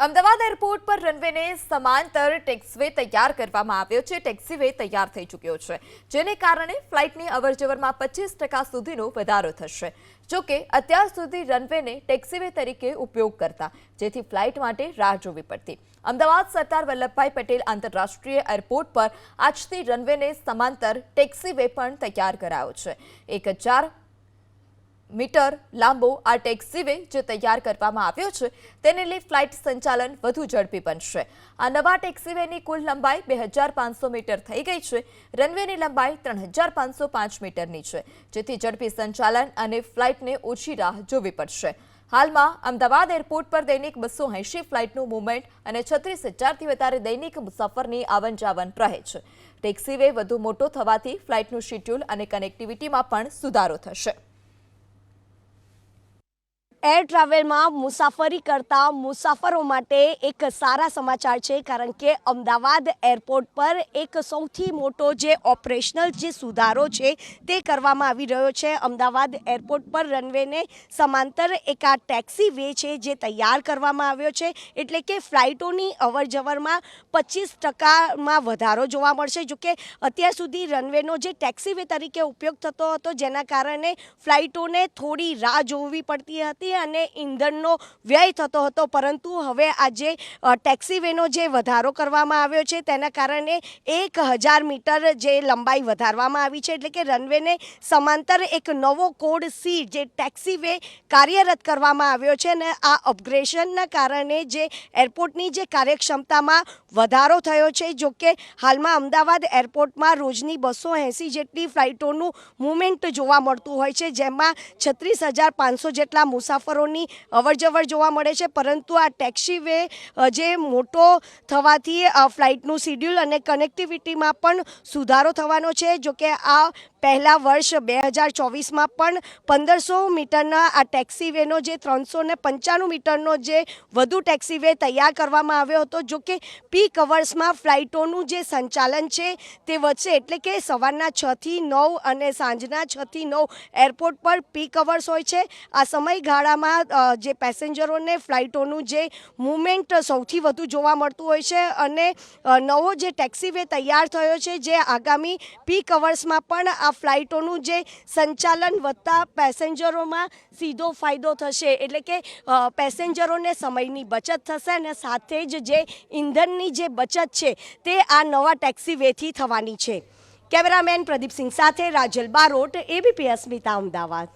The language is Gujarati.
અમદાવાદ એરપોર્ટ પર રનવેને સમાંતર ટેક્સવે તૈયાર કરવામાં આવ્યો છે. ટેક્સીવે તૈયાર થઈ ચૂક્યો છે, જેને કારણે ફ્લાઇટની અવરજવરમાં પચીસ ટકા સુધીનો વધારો થશે. જોકે, અત્યાર સુધી રનવેને ટેક્સીવે તરીકે ઉપયોગ કરતા, જેથી ફ્લાઇટ માટે રાહ જોવી પડતી. અમદાવાદ સરદાર વલ્લભભાઈ પટેલ આંતરરાષ્ટ્રીય એરપોર્ટ પર આજથી રનવેને સમાંતર ટેક્સીવે પણ તૈયાર કરાયો છે. એક હજાર મીટર લાંબો આ ટેક્સીવે જે તૈયાર કરવામાં આવ્યો છે, તેને લઈ ફ્લાઇટ સંચાલન વધુ ઝડપી બનશે. આ નવા ટેક્સીવેની કુલ લંબાઈ બે હજાર પાંચસો મીટર થઈ ગઈ છે, રનવેની લંબાઈ ત્રણ હજાર પાંચસો પાંચ મીટરની છે, જેથી ઝડપી સંચાલન અને ફ્લાઇટને ઓછી રાહ જોવી પડશે. હાલમાં અમદાવાદ એરપોર્ટ પર દૈનિક બસો એંશી ફ્લાઇટનું મૂવમેન્ટ અને છત્રીસ હજારથી વધારે દૈનિક મુસાફરની આવન જાવન રહે છે. ટેક્સીવે વધુ મોટો થવાથી ફ્લાઇટનું શેડ્યુલ અને કનેક્ટિવિટીમાં પણ સુધારો થશે. એર ટ્રાવેલમાં મુસાફરી કરતા મુસાફરો માટે એક સારા સમાચાર છે, કારણ કે અમદાવાદ એરપોર્ટ પર એક સૌથી મોટો જે ઓપરેશનલ જે સુધારો છે તે કરવામાં આવી રહ્યો છે. અમદાવાદ એરપોર્ટ પર રનવેને સમાંતર એક આ ટેક્સી વે છે જે તૈયાર કરવામાં આવ્યો છે. એટલે કે ફ્લાઇટોની અવરજવરમાં પચીસ ટકામાં વધારો જોવા મળશે. જો કે અત્યાર સુધી રનવેનો જે ટેક્સી વે તરીકે ઉપયોગ થતો હતો, જેના કારણે ફ્લાઇટોને થોડી રાહ જોવી પડતી હતી. અને ઈંધણનો વ્યય થતો હતો. પરંતુ હવે આજે ટેક્સી વેનો જે વધારો કરવામાં આવ્યો છે, તેના કારણે એક હજાર મીટર જે લંબાઈ વધારવામાં આવી છે, એટલે કે રનવેને સમાંતર એક નવો કોડ સી, જે ટેક્સી વે કાર્યરત કરવામાં આવ્યો છે અને આ અપગ્રેશનના કારણે જે એરપોર્ટની જે કાર્યક્ષમતામાં વધારો થયો છે જો કે હાલમાં અમદાવાદ એરપોર્ટમાં રોજની બસો એંસી જેટલી ફ્લાઇટોનું મુવમેન્ટ જોવા મળતું હોય છે, જેમાં છત્રીસ હજાર પાંચસો જેટલા મુસાફરોની અવરજવર જોવા મળે છે. પરંતુ આ ટેક્સી વે જે મોટો થવાથી ફ્લાઇટનું શિડ્યુલ અને કનેક્ટિવિટીમાં પણ સુધારો થવાનો છે. જો કે આ પહેલા વર્ષ બે હજાર ચોવીસમાં પણ પંદરસો મીટરના આ ટેક્સી વેનો જે ત્રણસો ને પંચાણું મીટરનો જે વધુ ટેક્સી વે તૈયાર કરવામાં આવ્યો હતો, જો કે પીક અવર્સમાં ફ્લાઇટોનું જે સંચાલન છે તે વધશે. એટલે કે સવારના છથી નવ અને સાંજના છથી નવ એરપોર્ટ પર પીક અવર્સ હોય છે. આ સમયગાળામાં અ, જે પેસેન્જરોને ફ્લાઇટોનું જે મુવમેન્ટ સૌથી વધુ જોવા મળતું હોય છે અને નવો જે ટેક્સીવે તૈયાર થયો છે જે આગામી પીક અવર્સમાં પણ આ ફ્લાઇટોનું જે સંચાલન વધતા પેસેન્જરોમાં સીધો ફાયદો થશે. એટલે કે પેસેન્જરોને સમયની બચત થશે અને સાથે જ જે ઈંધણની જે બચત છે તે આ નવા ટેક્સીવેથી થવાની છે. કેમેરામેન પ્રદીપસિંહ સાથે રાજલ બારોટ એબીપી અસ્મિતા અમદાવાદ.